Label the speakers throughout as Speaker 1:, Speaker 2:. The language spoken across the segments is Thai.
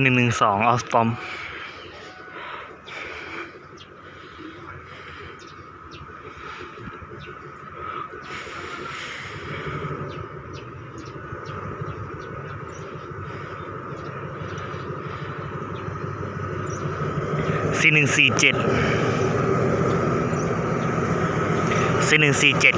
Speaker 1: หนึ่งหนึ่งสองออสตอมสี่หนึ่งสี่เจ็ดสี่หนึ่งสี่เจ็ด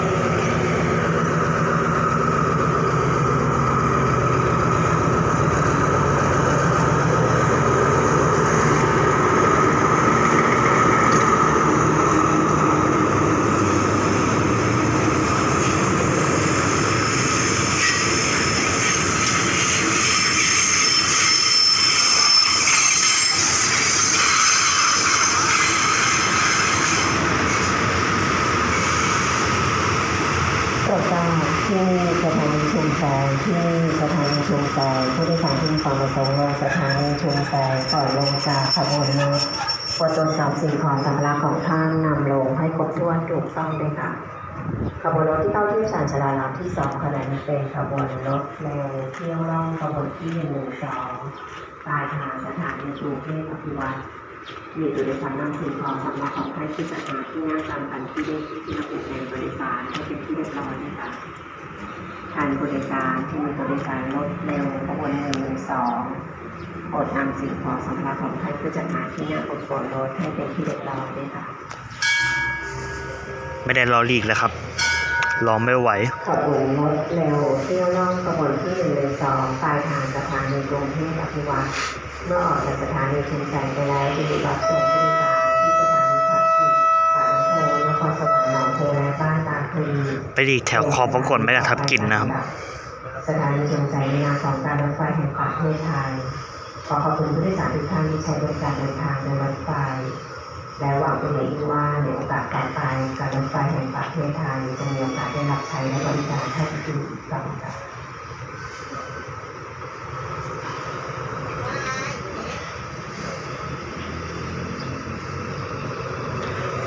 Speaker 2: ปรดทราที่สถานีชุมแพที่สถานีชุมแพผู้โดยสารที่มีความประสงค์ลงสถานีชุมแพก่อนลงจากขบวนรถโปรดตรวจสอบสิ่งของสัมภาระของท่านนำลงให้ครบถ้วนถูกต้องด้วยค่ะขบวนรถที่เข้าที่ชานชลาลามที่สองขณะนี้เป็นขบวนรถเร็วเที่ยวล่องขบวนที่หนึ่งสองปลายทางสถานีกรุงเทพอภิวัตรมีผู้โดยสารนำสิ่งของสำหรับของท่านที่จัดหาที่นั่งตามพันที่ได้ที่ระบุในบริการให้เป็นที่เรียบร้อยนะคะ ทานบริการที่มีบริการรถเร็วขบวนหนึ่งหนึ่งสองโปรดนำสิ่งของสำหรับของท่านเพื่อจัดหาที่นั่งบนบนรถให้เป็นที่เรียบร้อยด้วยค่ะ
Speaker 1: ไม่ได้รอลีกแล้วครับ รอไม่ไหว
Speaker 2: ขบวนรถเร็วเที่ยวล่องขบวนที่หนึ่งเลยสองปลายทางสถานีกรุงเทพอภิวัตรเมื่อออกจากสถานีชุมแสงไปแล้วจะมีรับส่ง
Speaker 1: ไปลีกแถวคอปรากฏไม่ได้ทับกินนะครับ
Speaker 2: สถานีชุมแสงในนามของการรถไฟแห่งประเทศไทย ขอขอบคุณผู้โดยสารทุกท่านที่ใช้บริการเดินทางโดยรถไฟ และหวังเป็นอย่างยิ่งว่าในโอกาสต่อไปการรถไฟแห่งประเทศไทยจะมีโอกาสได้รับใช้และบริการท่านอื่นต่อไป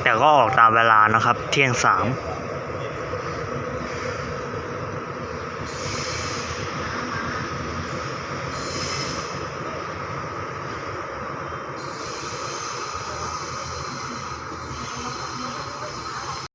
Speaker 1: แต่ก็ออกตามเวลานะครับ เที่ยงสาม
Speaker 2: ข